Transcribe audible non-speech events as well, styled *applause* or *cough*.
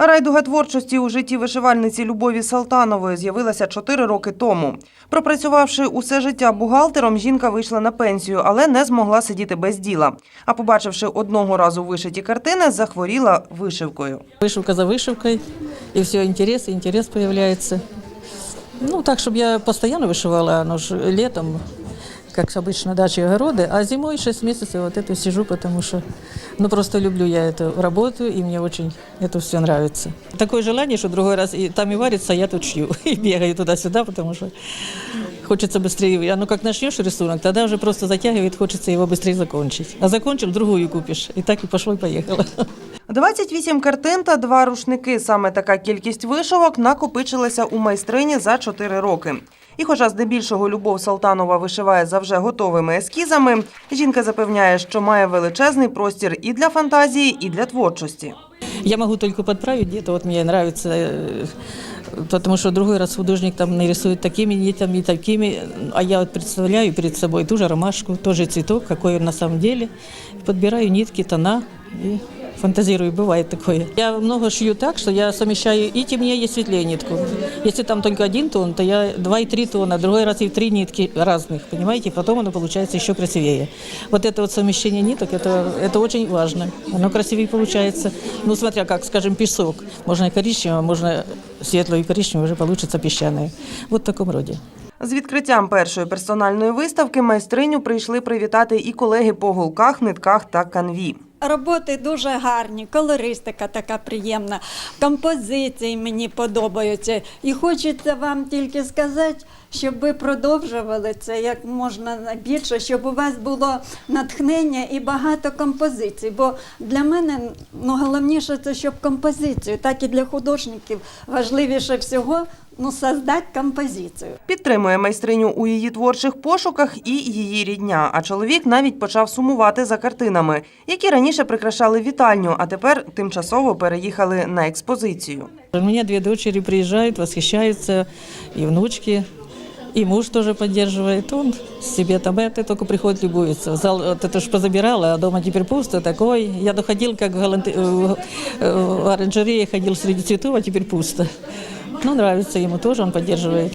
Райдуга творчості у житті вишивальниці Любові Салтанової з'явилася чотири роки тому. Пропрацювавши усе життя бухгалтером, жінка вийшла на пенсію, але не змогла сидіти без діла. А побачивши одного разу вишиті картини, захворіла вишивкою. Вышивка за вышивкой, и все интерес, и интерес появляется. Ну, так, чтобы я постоянно вышивала, оно же летом, как обычно, дачи и огороды, а зимой 6 месяцев вот это сижу, потому что, ну, просто люблю я эту работу, и мне очень это все нравится. Такое желание, что другой раз и там и варится, а я тут шью, *laughs* и бегаю туда-сюда, потому что хочется быстрее. Оно как начнешь рисунок, тогда уже просто затягивает, хочется его быстрее закончить. А закончил, другую купишь. И так и пошло, и поехало. 28 картин та два рушники. Саме така кількість вишивок накопичилася у майстрині за 4 роки. І хоча здебільшого Любов Салтанова вишиває за вже готовими ескізами, жінка запевняє, що має величезний простір і для фантазії, і для творчості. Я могу только подправить где-то, вот мне нравится, э, потому что другой раз художник там нарисует такими нитями такими, а я вот представляю перед собой ту же ромашку, тот же цветок, какой он на самом деле, подбираю нитки, тона и фантазирую, бывает такое. Я много шью так, что я совмещаю и темнее, и светлее нитку. Если там только один тон, то я два и три тона, другой раз и три нитки разных, понимаете, потом оно получается еще красивее. Вот это вот совмещение ниток, это, это очень важно. Оно красивее получается. Ну, смотря как, скажем, песок. Можно и коричневого, можно светлого и коричневого, уже получится песчаное. Вот в таком роде. З відкриттям першої персональної виставки майстриню прийшли привітати і колеги по гулках, нитках та канві. Роботи дуже гарні, колористика така приємна, композиції мені подобаються. І хочеться вам тільки сказати, щоб ви продовжували це як можна більше, щоб у вас було натхнення і багато композицій. Бо для мене ну, головніше це, щоб композицію, так і для художників важливіше всього ну, создати композицію. Підтримує майстриню у її творчих пошуках і її рідня. А чоловік навіть почав сумувати за картинами, які раніше прикрашали вітальню, а тепер тимчасово переїхали на експозицію. У меня две дочери приезжают, восхищаются, и внучки, и муж тоже поддерживает. Он себе там это только приходит любуется. Зал вот это ж позабирала, а дома теперь пусто такой. Я доходил, как в, галанте- в- в оранжерее ходил среди цветов, а теперь пусто. Ну, нравится ему тоже, он поддерживает.